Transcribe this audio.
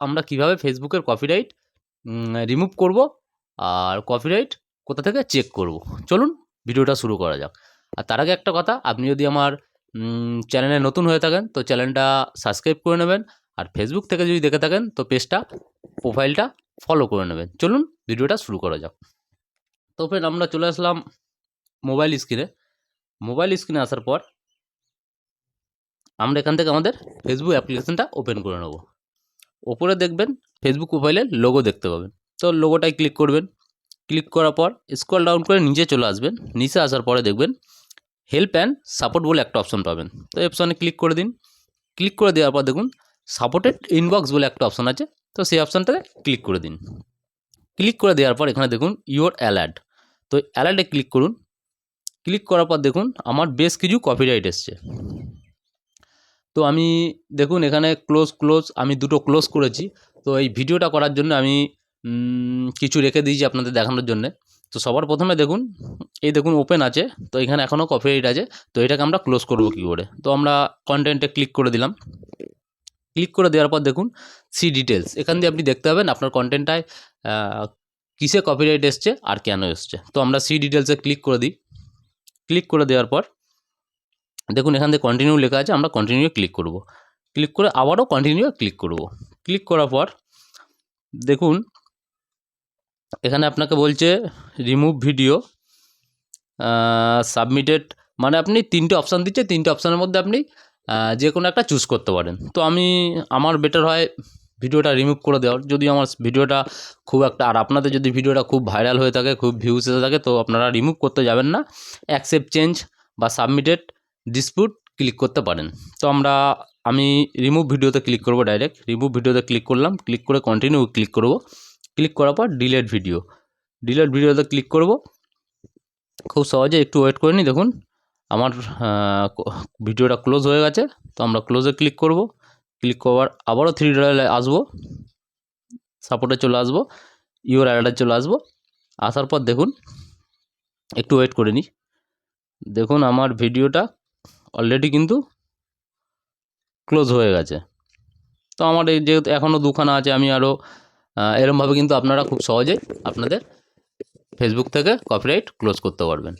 আমরা কীভাবে ফেসবুকের কপিরাইট রিমুভ করব আর কপিরাইট কোথা থেকে চেক করব? চলুন ভিডিওটা শুরু করা যাক। আর তার আগে একটা কথা, আপনি যদি আমার চ্যানেলে নতুন হয়ে থাকেন, তো চ্যানেলটা সাবস্ক্রাইব করে নেবেন আর ফেসবুক থেকে যদি দেখে থাকেন, তো পেজটা প্রোফাইলটা ফলো করে নেবেন। চলুন ভিডিওটা শুরু করা যাক। তো ফ্রেন্ড আমরা চলে আসলাম মোবাইল স্ক্রিনে মোবাইল স্ক্রিনে আসার পর আমরা এখান থেকে আমাদের ফেসবুক অ্যাপ্লিকেশনটা ওপেন করে নেব। ওপরে দেখবেন ফেসবুক প্রোফাইলের লোগো দেখতে পাবেন। তো লোগোটায় ক্লিক করবেন। ক্লিক করার পর স্ক্রল ডাউন করে নিচে চলে আসবেন। নিচে আসার পরে দেখবেন হেল্প অ্যান্ড সাপোর্ট বলে একটা অপশন পাবেন। তো অপশানে ক্লিক করে দিন। ক্লিক করে দেওয়ার পর দেখুন সাপোর্টেড ইনবক্স বলে একটা অপশন আছে। তো সেই অপশানটাতে ক্লিক করে দিন। ক্লিক করে দেওয়ার পর এখানে দেখুন ইউর অ্যালার্ট তো অ্যালার্টে ক্লিক করুন। ক্লিক করার পর দেখুন আমার বেশ কিছু কপিরাইট এসছে। তো আমি দেখুন এখানে ক্লোজ ক্লোজ আমি দুটো ক্লোজ করেছি। তো এই ভিডিওটা করার জন্য আমি কিছু রেখে দিয়েছি আপনাদের দেখানোর জন্যে। তো সবার প্রথমে দেখুন, এই দেখুন ওপেন আছে, তো এখানে এখনও কফি কপিরাইট আছে, তো এটাকে আমরা ক্লোজ করব কী করে? তো আমরা কন্টেন্টে ক্লিক করে দিলাম। ক্লিক করে দেওয়ার পর দেখুন সি ডিটেলস এখান দিয়ে আপনি দেখতে পাবেন আপনার কন্টেন্টটায় কিসে কপিরাইট এসছে আর কেন এসছে। তো আমরা সি ডিটেলসে ক্লিক করে দিই। ক্লিক করে দেওয়ার পর দেখুন, এখান থেকে কন্টিনিউ লেখা আছে, আমরা কন্টিনিউ ক্লিক করব। ক্লিক করে আবারও কন্টিনিউ ক্লিক করব। ক্লিক করার পর, দেখুন, এখানে আপনাকে বলছে রিমুভ ভিডিও সাবমিটেড মানে আপনি তিনটে অপশান দিচ্ছে, তিনটে অপশানের মধ্যে আপনি যে কোনো একটা চুজ করতে পারেন। তো আমি, আমার বেটার হয় ভিডিওটা রিমুভ করে দেওয়ার। যদি আমার ভিডিওটা খুব একটা, আর আপনাদের যদি ভিডিওটা খুব ভাইরাল হয়ে থাকে, খুব ভিউজ এসে থাকে, তো আপনারা রিমুভ করতে যাবেন না। অ্যাকসেপ্ট চেঞ্জ বা সাবমিটেড ডিসপুট ক্লিক করতে পারেন। তো আমরা, আমি রিমুভ ভিডিওতে ক্লিক করব ডাইরেক্ট রিমুভ ভিডিওতে ক্লিক করলাম। ক্লিক করে কন্টিনিউ ক্লিক করব। ক্লিক করার পর ডিলেট ভিডিও ডিলেট ভিডিওতে ক্লিক করব। খুব সহজে একটু ওয়েট করে নিই দেখুন। আমার ভিডিওটা ক্লোজ হয়ে গেছে। তো আমরা ক্লোজে ক্লিক করব। ক্লিক করবার আবারও থ্রি ডলারে আসব। সাপোর্টে চলে আসব। ইওর অ্যাডারে চলে আসব। আসার পর দেখুন, একটু ওয়েট করে নিই দেখুন আমার ভিডিওটা অলরেডি কিন্তু ক্লোজ হয়ে গেছে। তো আমার এই যেহেতু এখনও দুখানা আছে, আমি আরও এরমভাবে কিন্তু আপনারা খুব সহজেই আপনাদের ফেসবুক থেকে কপিরাইট ক্লোজ করতে পারবেন।